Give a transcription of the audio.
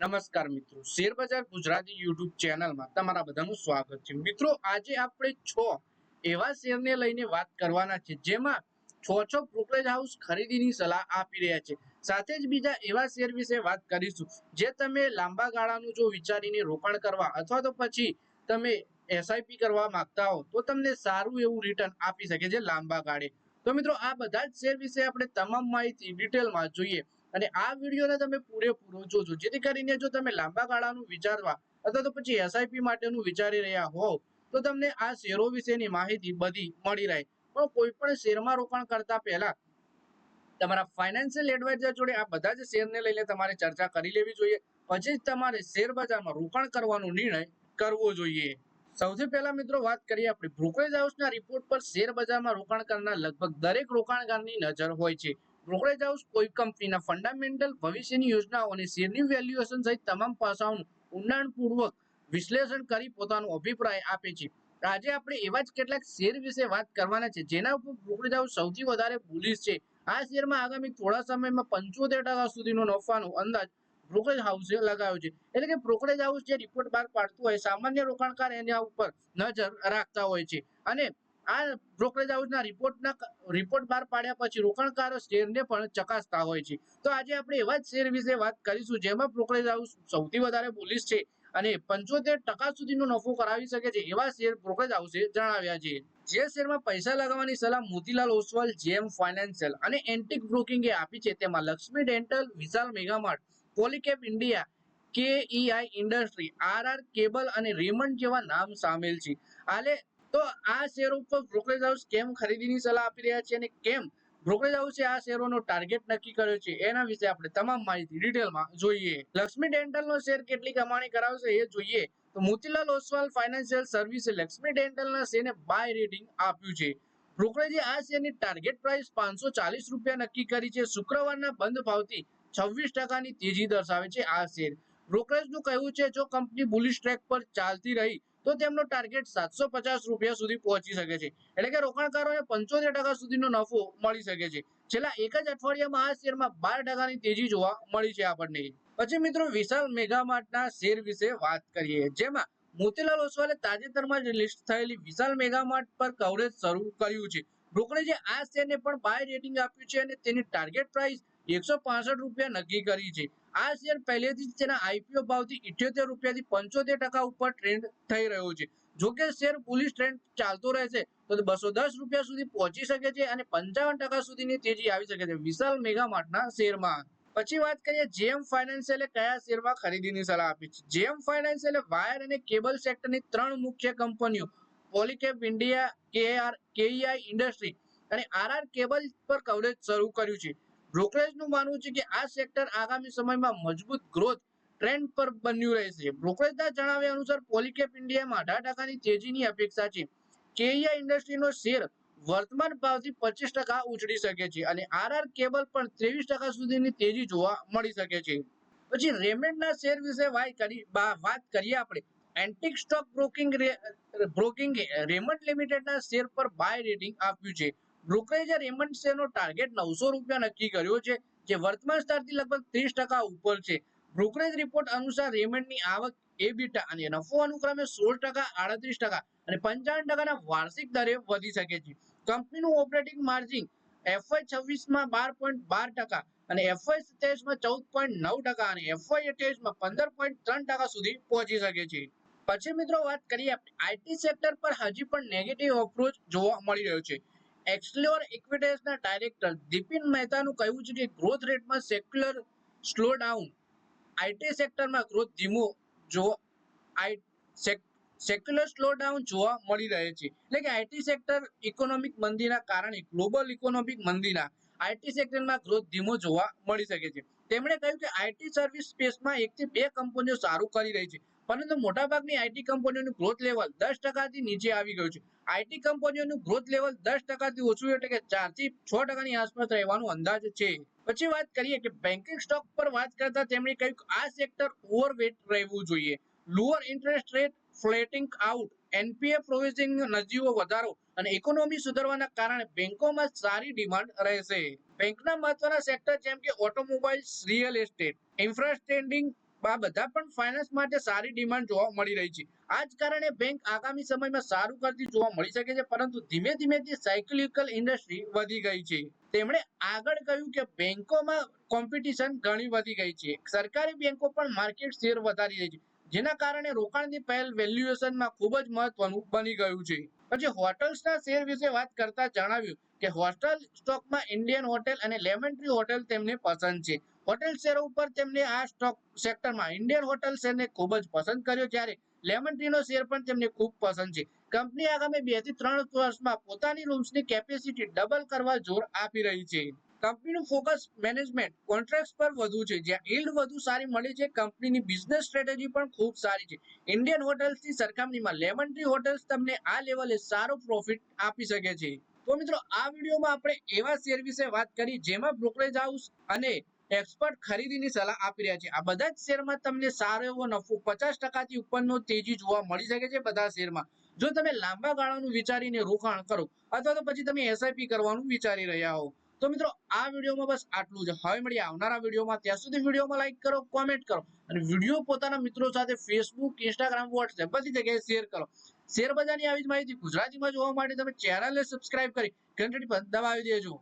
નમસ્કાર મિત્રો. શેર બજાર ગુજરાતી યુટ્યુબ ચેનલમાં તમારા બધાનું સ્વાગત છે. મિત્રો, આજે આપણે છ એવા શેરને લઈને વાત કરવાના છે, જેમાં છ છ બ્રોકરેજ હાઉસ ખરીદીની સલાહ આપી રહ્યા છે. સાથે જ બીજા એવા શેર વિશે વાત કરીશું, જે તમે લાંબા ગાળાનું જો વિચારીને રોકાણ કરવા અથવા તો પછી તમે એસઆઈપી કરવા માંગતા હો, તો તમને સારું એવું રિટર્ન આપી શકે છે લાંબા ગાળે. તો મિત્રો, આ બધા જ શેર વિશે આપણે તમામ માહિતી ડિટેલમાં જોઈએ. અને આ વિડીયોને તમે પૂરેપૂરો જોજો. જેથી કરીને જો તમે લાંબા ગાળાનું વિચારવા અથવા તો પછી એસઆઈપી માટેનું વિચારી રહ્યા હોવ, તો તમને આ શેરો વિશેની માહિતી બધી મળી રહે. પણ કોઈ પણ શેરમાં રોકાણ કરતા પહેલા તમારા ફાઇનાન્શિયલ એડવાઇઝર જોડે આ બધા જ શેરને લઈને તમારે ચર્ચા કરી લેવી જોઈએ. પછી જ તમારે શેર બજારમાં રોકાણ કરવાનો નિર્ણય કરવો જોઈએ. સૌથી પહેલા મિત્રો વાત કરીએ આપણે બ્રોકરેજ હાઉસના રિપોર્ટ પર શેર બજારમાં રોકાણ કરનાર લગભગ દરેક રોકાણકારની નજર હોય છે. બ્રોકરેજ હાઉસ કોઈ કંપનીના ફંડામેન્ટલ ભવિષ્યની યોજનાઓ અને શેરની વેલ્યુએશન સહિત તમામ પાસાઓનું ઊંડાણપૂર્વક વિશ્લેષણ કરી પોતાનો અભિપ્રાય આપે છે. આજે આપણે એવા જ કેટલાક શેર વિશે વાત કરવાના છે, જેના ઉપર બ્રોકરેજ હાઉસ સૌથી વધારે બુલિશ છે. આ શેરમાં આગામી થોડા સમયમાં પંચોતેર ટકા સુધીનો નફાનો અંદાજ બ્રોકરેજ હાઉસે લગાવ્યો છે. એટલે કે બ્રોકરેજ હાઉસ જે રિપોર્ટ બહાર પાડતું હોય, સામાન્ય રોકાણકાર એના ઉપર નજર રાખતા હોય છે. અને આ બ્રોકરેજ હાઉસના રિપોર્ટના રિપોર્ટ બહાર પાડ્યા પછી રોકાણકારો શેરને પણ ચકાસતા હોય છે. તો આજે આપણે એવા જ શેર વિશે વાત કરીશું જેમાં બ્રોકરેજ હાઉસ સૌથી વધારે બુલિશ છે અને પંચોતેર ટકા સુધીનો નફો કરાવી શકે છે એવા શેર બ્રોકરેજ હાઉસે જણાવ્યા છે. જે શેરમાં પૈસા લગાવવાની સલાહ મોતીલાલ ઓસવાલ, જેમ ફાઇનાન્શિયલ અને એન્ટિક બ્રોકિંગે આપી છે તેમાં Laxmi dental, Vishal Mega Mart Polycab India KEI industry RR cable અને રેમન્ડ જેવા નામ સામેલ છે. હાલે તો આ શેર ઉપર બ્રોકરેજ હાઉસ કેમ ખરીદીની સલાહ આપી રહ્યા છે અને કેમ બ્રોકરેજ હાઉસે આ શેરોનો ટાર્ગેટ નક્કી કર્યો છે એના વિશે આપણે તમામ માહિતી ડિટેલમાં જોઈએ. લક્ષ્મી ડેન્ટલનો શેર કેટલી કમાણી કરાવશે એ જોઈએ. તો મોતીલાલ ઓસવાલ ફાઇનાન્શિયલ સર્વિસે લક્ષ્મી ડેન્ટલના શેરને બાય રેટિંગ આપ્યું છે. બ્રોકરેજે આ શેરની ટાર્ગેટ પ્રાઇસ પાંચસો ચાલીસ રૂપિયા નક્કી કરી છે. શુક્રવારના બંધ ભાવથી છવ્વીસ ટકાની તેજી દર્શાવે છે આ શેર. બ્રોકરેજનું કહેવું છે જો કંપની બુલિશ ટ્રેક પર ચાલતી રહી તો તેમનો ટાર્ગેટ સાતસો પચાસ રૂપિયા સુધી પહોંચી શકે છે. એટલે કે રોકાણકારોને પંચોતેર ટકા સુધીનો નફો મળી શકે છે. છેલ્લા એક જ અઠવાડિયામાં આ શેરમાં બાર ટકાની તેજી જોવા મળી છે આપણને. પછી મિત્રો વિશાલ મેગામાર્ટના શેર વિશે વાત કરીએ. જેમાં મોતીલાલ ઓસવાલે તાજેતરમાં જ લિસ્ટ થયેલી વિશાલ મેગામાર્ટ પર કવરેજ શરૂ કર્યું છે. બ્રોકરેજે આ શેરને પણ બાય રેટિંગ આપ્યું છે અને તેની ટાર્ગેટ પ્રાઇસ એકસો પાસઠ રૂપિયા નક્કી કરી છે. આ શેર પહેલેથી જ તેના આઈપીઓ ભાવથી ઇઠ્યોતેર રૂપિયાથી પંચોતેર ટકા ઉપર ટ્રેન્ડ થઈ રહ્યો છે. જો કે શેર પુલિસ ટ્રેન્ડ ચાલતો રહેશે, તો બસો દસ રૂપિયા સુધી પહોંચી શકે છે અને પંચાવન ટકા સુધીની તેજી આવી શકે છે વિશાલ મેગામાર્ટના શેરમાં. પછી વાત કરીએ જેએમ ફાઇનાન્શિયલે કયા શેરમાં ખરીદીની સલાહ આપી છે? જેએમ ફાઇનાન્શિયલે વાયર અને કેબલ સેક્ટરની ત્રણ મુખ્ય કંપનીઓ Polycab India KR KEI industry અને આરઆર કેબલ પર કવરેજ શરૂ કર્યું છે. બ્રોકરેજનું માનવું છે કે આ સેક્ટર આગામી સમયમાં મજબૂત ગ્રોથ ટ્રેન્ડ પર બન્યું રહેશે. બ્રોકરેજના જણાવ્યા અનુસાર પોલીકેપ ઇન્ડિયામાં અઢાર ટકાની તેજીની અપેક્ષા છે. કેઈઆ ઇન્ડસ્ટ્રીનો શેર વર્તમાન ભાવથી પચીસ ટકા ઉછળી શકે છે અને આરઆર કેબલ પણ ત્રેવીસ ટકા સુધીની તેજી જોવા મળી શકે છે. પછી રેમેન્ડના શેર વિશે વાત કરી વાત કરીએ આપણે. એન્ટિક સ્ટોક બ્રોકિંગ બ્રોકિંગે રેમન્ડ લિમિટેડના શેર પર બાય રેટિંગ આપ્યું છે. બ્રોકરેજે રેમન્ડ શેરનો ટાર્ગેટ નવસો રૂપિયા નક્કી કર્યો છે, જે વર્તમાન સ્તરથી લગભગ ત્રીસ ટકા ઉપર છે. બ્રોકરેજ રિપોર્ટ અનુસાર રેમન્ડની આવક એબીટા અને નફો અનુક્રમે સોળ ટકા, આડત્રીસ ટકા અને પંચાવન ટકાના વાર્ષિક દરે વધી શકે છે. કંપનીનું ઓપરેટિંગ માર્જિન એફવાય છવ્વીસમાં બાર પોઈન્ટ બાર ટકા અને એફવાય સત્યાવીસમાં ચૌદ પોઈન્ટ નવ ટકા અને એફવાય અઠ્યાવીસમાં પંદર પોઈન્ટ ત્રણ ટકા સુધી પહોંચી શકે છે. પછી મિત્રો વાત કરીએ આપણે આઈટી સેક્ટર પર. હજી પણ નેગેટિવ અપ્રોચ જોવા મળી રહ્યો છે. એક્સલ્યોર ઇક્વિટેસના ડાયરેક્ટર દીપિન મહેતાનું કહેવું છે કે ગ્રોથ રેટમાં સેક્યુલર સ્લો ડાઉન આઈટી સેક્ટરમાં ગ્રોથ ધીમો જો સેક્યુલર સ્લો ડાઉન જોવા મળી રહે છે. એટલે કે આઈટી સેક્ટર ઇકોનોમિક મંદીના કારણે ગ્લોબલ ઇકોનોમિક મંદીના આઈટી સેક્ટરમાં ગ્રોથ ધીમો જોવા મળી શકે છે. તેમણે કહ્યું કે આઈટી સર્વિસ સ્પેસમાં એકથી બે કંપનીઓ સારું કરી રહી છે. પરંતુ મોટાભાગની આઈટી કંપનીઓનું ગ્રોથ લેવલ દસ ટકાથી નીચે આવી ગયું છે. આઈટી કંપનીઓનું ગ્રોથ લેવલ દસ ટકાથી ઓછું એટલે કે ચારથી છ ટકાની આસપાસ રહેવાનો અંદાજ છે. પછી વાત કરીએ કે બેન્કિંગ સ્ટોક પર વાત કરતા તેમણે કહ્યું કે આ સેક્ટર ઓવરવેટ રહેવું જોઈએ. Lower interest rate flattening out NPA provisioning નજીવો વધારો અને ઇકોનોમી સુધારવાના કારણે બેંકોમાં સારી ડિમાન્ડ રહેશે. બેંકના મહત્વના સેક્ટર જેમ કે ઓટોમોબાઈલ્સ રિયલ એસ્ટેટ ઇન્ફ્રાસ્ટ્રેન્ડિંગ આ બધા પણ ફાઇનાન્સ માટે સારી ડિમાન્ડ જોવા મળી રહી છે. આ જ કારણે બેંક આગામી સમયમાં સારું કરતી જોવા મળી શકે છે, પરંતુ ધીમે ધીમે તે સાયકલિકલ ઇન્ડસ્ટ્રી વધી ગઈ છે. તેમણે આગળ કહ્યું કે બેંકોમાં કોમ્પિટિશન ઘણી વધી ગઈ છે. સરકારી બેંકો પણ માર્કેટ શેર વધારી રહી છે, જેના કારણે રોકાણની પહેલ વેલ્યુએશનમાં ખૂબ જ મહત્વનું બની ગયું છે. પછી હોટલ્સના શેર વિશે વાત કરતા જણાવ્યું કે હોટલ સ્ટોકમાં ઇન્ડિયન હોટેલ અને લેમન ટ્રી હોટેલ તેમને પસંદ છે. હોટેલ શેરો ઉપર તેમને આ સ્ટોક સેક્ટરમાં ઇન્ડિયન હોટેલ શેરને ખૂબ જ પસંદ કર્યો જ્યારે લેમન ટ્રીનો શેર પણ તેમને ખૂબ પસંદ છે. કંપની આગામી બેથી ત્રણ વર્ષમાં પોતાની રૂમ્સની કેપેસિટી ડબલ કરવા જોર આપી રહી છે. કંપનીનું ફોકસ મેનેજમેન્ટ કોન્ટ્રાક્ટ પર વધુ છે. જ્યાં yield વધુ સારી મળી છે. કંપનીની બિઝનેસ સ્ટ્રેટેજી પણ ખૂબ સારી છે. ઇન્ડિયન હોટેલ્સની સરખામણીમાં લેમન ટ્રી હોટેલ્સ તમને આ લેવલે સારો પ્રોફિટ આપી શકે છે. તો મિત્રો, આ વિડીયોમાં આપણે એવા શેર વિશે વાત કરી, જેમાં બ્રોકરેજ હાઉસ અને એક્સપર્ટ ખરીદીની સલાહ આપી રહ્યા છે. આ બધા જ શેરમાં તમને સારો એવો નફો પચાસ ટકાથી ઉપરનો તેજી જોવા મળી શકે છે બધા શેરમાં. જો તમે લાંબા ગાળાનું વિચારીને રોકાણ કરો અથવા તો પછી તમે એસઆઈપી કરવાનું વિચારી રહ્યા હો. તો મિત્રો, આ વિડીયોમાં બસ આટલું જ. હવે મળીએ આવનારા વિડીયોમાં. ત્યાં સુધી વિડીયોમાં લાઈક કરો કોમેન્ટ કરો અને વીડિયો પોતાના મિત્રો સાથે ફેસબુક ઇન્સ્ટાગ્રામ વોટ્સએપ બધી જગ્યાએ શેર કરો. શેર બજારની આવી જ માહિતી ગુજરાતીમાં જોવા માટે તમે ચેનલને સબસ્ક્રાઇબ કરી ઘંટડી પર દબાવી દેજો.